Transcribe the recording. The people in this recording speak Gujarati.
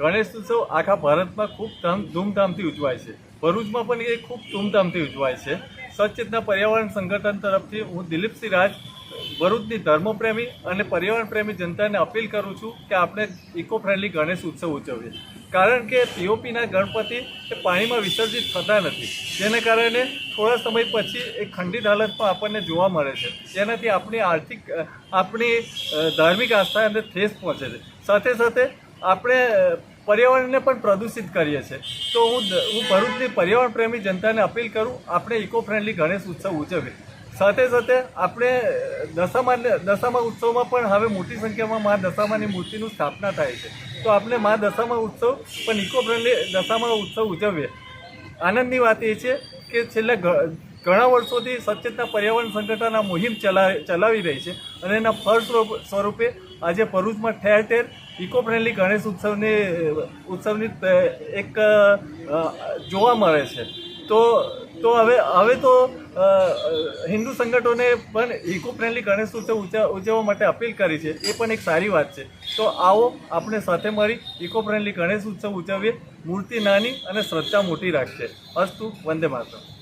ગણેશ ઉત્સવ આખા ભારતમાં ખૂબ ધામ ધૂમધામથી ઉજવાય છે. ભરૂચમાં પણ એ ખૂબ ધૂમધામથી ઉજવાય છે. સ્વચ્છતા પર્યાવરણ સંગઠન તરફથી હું દિલીપસિંહ રાજ, ભરૂચની ધર્મપ્રેમી અને પર્યાવરણ પ્રેમી જનતાને અપીલ કરું છું કે આપણે ઇકો ફ્રેન્ડલી ગણેશ ઉત્સવ ઉજવીએ. કારણ કે પીઓપીના ગણપતિ એ પાણીમાં વિસર્જિત થતા નથી. જેને કારણે થોડા સમય પછી એ ખંડિત હાલતમાં આપણને જોવા મળે છે. જેનાથી આપણી આર્થિક આપણી ધાર્મિક આસ્થા અને ઠેસ પહોંચે છે. સાથે સાથે આપણે પર્યાવરણને પણ પ્રદૂષિત કરીએ છીએ. તો હું હું ભરૂચની પર્યાવરણ પ્રેમી જનતાને અપીલ કરું, આપણે ઇકો ફ્રેન્ડલી ગણેશ ઉત્સવ ઉજવીએ. સાથે સાથે આપણે દશામાં દશામા ઉત્સવમાં પણ હવે મોટી સંખ્યામાં મા દશામાની મૂર્તિનું સ્થાપના થાય છે. તો આપણે મા દશામા ઉત્સવ પણ ઇકો ફ્રેન્ડલી દશામા ઉત્સવ ઉજવીએ. આનંદની વાત એ છે કે છેલ્લા ઘણા વર્ષોથી સચેતના પર્યાવરણ સંગઠન આ મુહિમ ચલા ચલાવી રહી છે અને એના ફળ સ્વરૂપ- આજે ભરૂચમાં ઠેર ઠેર ઇકો ફ્રેન્ડલી ગણેશ ઉત્સવની ઉત્સવની એક જોવા મળે છે. તો તો હવે હવે તો હિન્દુ સંગઠનોને પણ ઇકો ફ્રેન્ડલી ગણેશ ઉત્સવ ઉજવ- ઉજવવા માટે અપીલ કરી છે. એ પણ એક સારી વાત છે. તો આવો આપણે સાથે મળી ઇકો ફ્રેન્ડલી ગણેશ ઉત્સવ ઉજવીએ. મૂર્તિ નાની અને શ્રદ્ધા મોટી રાખશે અસ્તુ, વંદે માતરમ.